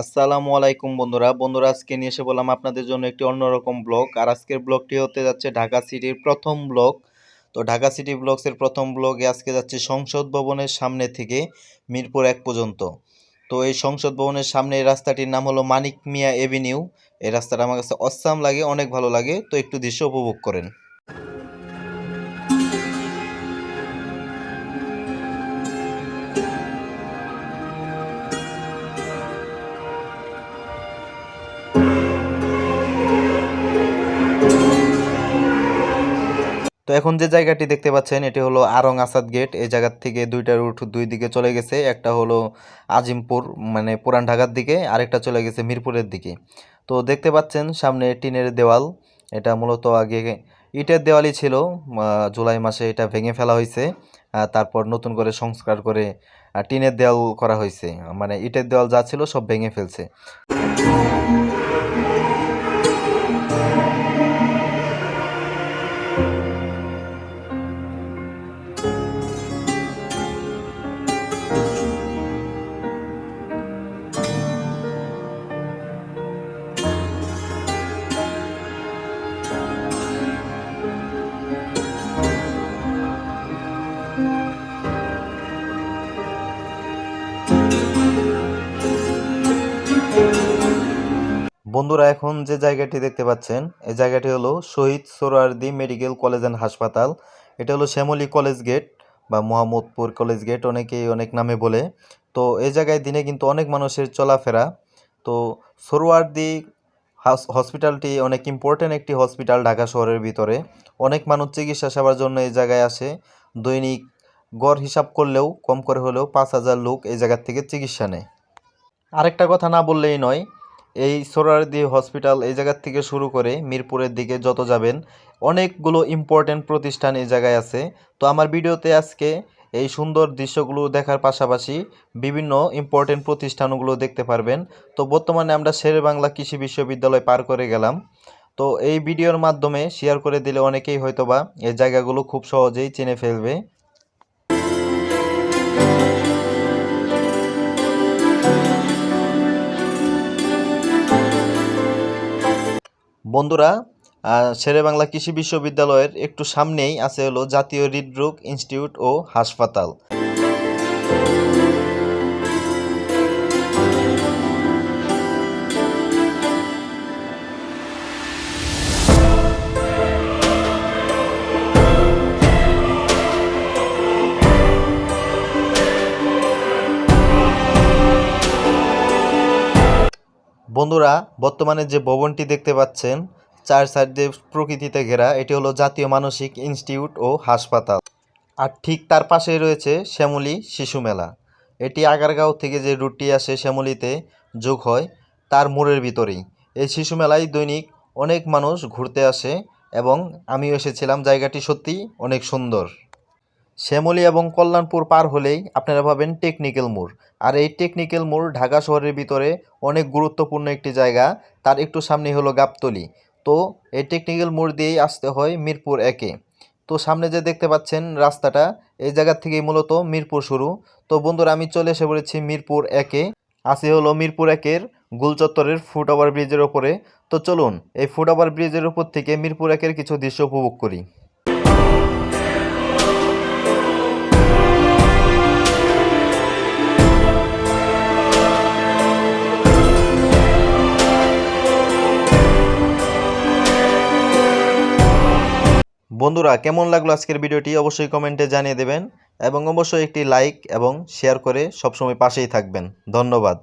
আসসালামু আলাইকুম বন্ধুরা। বন্ধুরা, আজকে নিয়ে এসে বললাম আপনাদের জন্য একটি অন্যরকম ব্লগ। আর আজকের ব্লগটি হতে যাচ্ছে ঢাকা সিটির প্রথম ব্লগ। তো ঢাকা সিটি ব্লগসের প্রথম ব্লগে আজকে যাচ্ছে সংসদ ভবনের সামনে থেকে মিরপুর এক পর্যন্ত। তো এই সংসদ ভবনের সামনে এই রাস্তাটির নাম হলো মানিক মিয়া এভিনিউ। এই রাস্তাটা আমার কাছে অসাম লাগে, অনেক ভালো লাগে। তো একটু দৃশ্য উপভোগ করেন। তো এখন যে জায়গাটি দেখতে পাচ্ছেন, এটি হলো আরং আসাদ গেট। এই জায়গার থেকে দুইটা রুট দুই দিকে চলে গেছে। একটা হলো আজিমপুর মানে পুরান ঢাকার দিকে, আরেকটা চলে গেছে মিরপুরের দিকে। তো দেখতে পাচ্ছেন, সামনে টিনের দেওয়াল। এটা মূলত আগে ইটের দেওয়ালই ছিল। জুলাই মাসে এটা ভেঙে ফেলা হয়েছে। তারপর নতুন করে সংস্কার করে টিনের দেওয়াল করা হয়েছে। মানে ইটের দেওয়াল যা ছিল সব ভেঙে ফেলছে। বন্ধুরা, এখন যে জায়গাটি দেখতে পাচ্ছেন এই জায়গাটি হলো Shaheed Suhrawardy medical college and হাসপাতাল। এটা হলো শ্যামলী কলেজ গেট বা মোহাম্মদপুর কলেজ গেট, অনেকেই অনেক নামে বলে। তো এই জায়গায় দিনে কিন্তু অনেক মানুষের চলাফেরা। তো সোহরাওয়ার্দী হাস- হসপিটালটি অনেক ইম্পর্ট্যান্ট একটি হসপিটাল ঢাকা শহরের ভিতরে। অনেক মানুষ চিকিৎসা সেবার জন্য এই জায়গায় আসে। দৈনিক গড় হিসাব করলেও কম করে হলেও পাঁচ হাজার লোক এই জায়গার থেকে চিকিৎসা নেয়। আরেকটা কথা না বললেই নয় এই সোহরাওয়ার্দী হসপিটাল এই জায়গার থেকে শুরু করে মিরপুরের দিকে যত যাবেন, অনেকগুলো ইম্পর্ট্যান্ট প্রতিষ্ঠান এই জায়গায় আছে। তো আমার ভিডিওতে আজকে এই সুন্দর দৃশ্যগুলো দেখার পাশাপাশি বিভিন্ন ইম্পর্ট্যান্ট প্রতিষ্ঠানগুলো দেখতে পারবেন। তো বর্তমানে আমরা শেরে বাংলা কৃষি বিশ্ববিদ্যালয় পার করে গেলাম। তো এই ভিডিওর মাধ্যমে শেয়ার করে দিলে অনেকেই হয়তোবা এই জায়গাগুলো খুব সহজেই চিনে ফেলবে। বন্ধুরা শেরে বাংলা কৃষি বিশ্ববিদ্যালয়ের একটু সামনেই আছে হলো জাতীয় হৃদরোগ ইনস্টিটিউট ও হাসপাতাল। বন্ধুরা, বর্তমানে যে ভবনটি দেখতে পাচ্ছেন, চার সাইড দিয়ে প্রকৃতিতে ঘেরা, এটি হলো জাতীয় মানসিক ইনস্টিটিউট ও হাসপাতাল। আর ঠিক তার পাশেই রয়েছে শ্যামলী শিশু মেলা। এটি আগারগাঁও থেকে যে রুটটি আসে শ্যামলীতে যোগ হয়, তার মোড়ের ভিতরেই। এই শিশু মেলায় দৈনিক অনেক মানুষ ঘুরতে আসে এবং আমিও এসেছিলাম। জায়গাটি সত্যি অনেক সুন্দর। শ্যামলী এবং কল্যাণপুর পার হলেই আপনারা পাবেন টেকনিক্যাল মোড়। আর এই টেকনিক্যাল মোড় ঢাকা শহরের ভিতরে অনেক গুরুত্বপূর্ণ একটি জায়গা, তার একটু সামনে হলো গাবতলি। তো এই টেকনিক্যাল মোড় দিয়েই আসতে হয় মিরপুর একে। তো সামনে যে দেখতে পাচ্ছেন রাস্তাটা, এই জায়গা থেকেই মূলত মিরপুর শুরু। তো বন্ধুরা, আমি চলে এসে পড়েছি মিরপুর একে। আসি হলো মিরপুর একের গুলচত্বরের ফুট ওভার ব্রিজের ওপরে। তো চলুন, এই ফুট ওভার ব্রিজের উপর থেকে মিরপুর একের কিছু দৃশ্য উপভোগ করি। বন্ধুরা, কেমন লাগল আজকের ভিডিওটি অবশ্যই কমেন্টে জানিয়ে দেবেন এবং অবশ্যই একটি লাইক এবং শেয়ার করে সবসময় পাশেই থাকবেন। ধন্যবাদ।